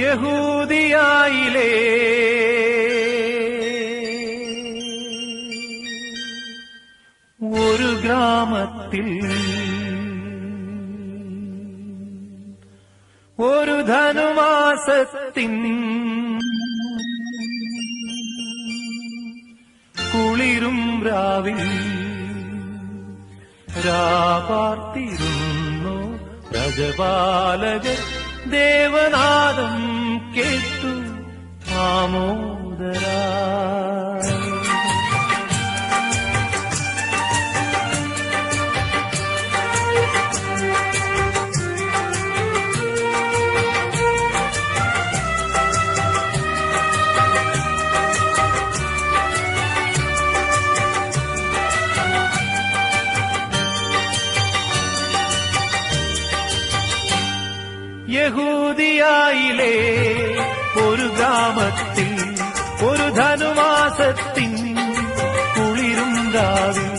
യഹൂദിയായിലേ. ഒരു ഗ്രാമത്തിൽ ഒരു ധനുമാസത്തിൻ കുളിരും രാവിൽ രാപാർത്തിരുന്നു രജപാലകർ ദേവനാദം കേട്ടു ആമോദരാ യഹൂദിയായിലെ ഒരു ഗ്രാമത്തിൽ ഒരു ധനുമാസത്തിൻ കുളിരും രാവിൽ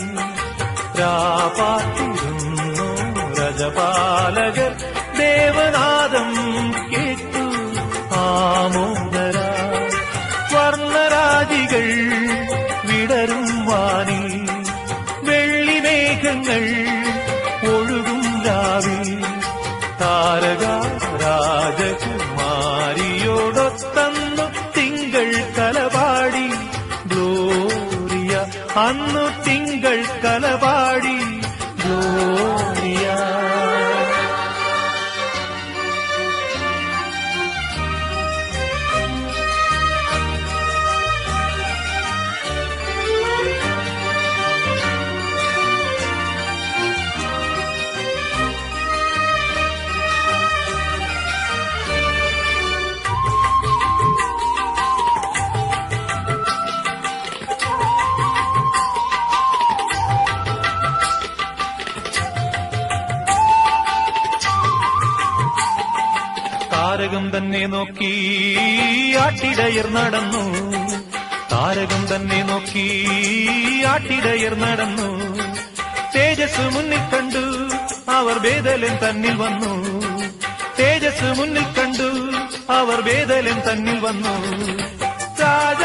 ಅನ್ನು ತಿಂಗಳ ಕಲವಾಡಿ ಯೋ താരകം തന്നെ നോക്കി ആട്ടിടയർ നടന്നു. താരകം തന്നെ നോക്കി ആട്ടിടയർ നടന്നു. തേജസ് മുന്നിൽ കണ്ടു അവർ വേദലൻ തന്നിൽ വന്നു. തേജസ് മുന്നിൽ കണ്ടു അവർ വേദലൻ തന്നിൽ വന്നു. രാജാതിരാജന്റെ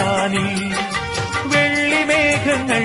വിടരും വാനി വെള്ളിമേഘങ്ങൾ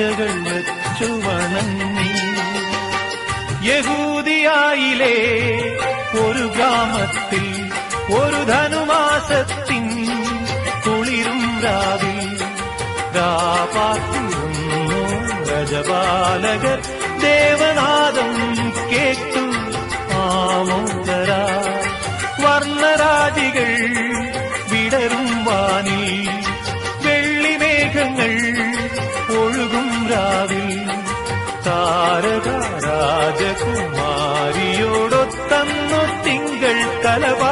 കാഴ്ചകൾ വെച്ചു വണങ്ങി യഹൂദിയായിലെ ഒരു ഗ്രാമത്തിൽ ഒരു ധനുമാസത്തിൻ കുളിരും രാവിൽ രാജപാലകർ. ദേവനാഥം ദേവനാദം കേട്ടു ആമോദര ശാരദ രാജകുമാരിയോടൊത്തന്നു തിങ്കൾ കലവാ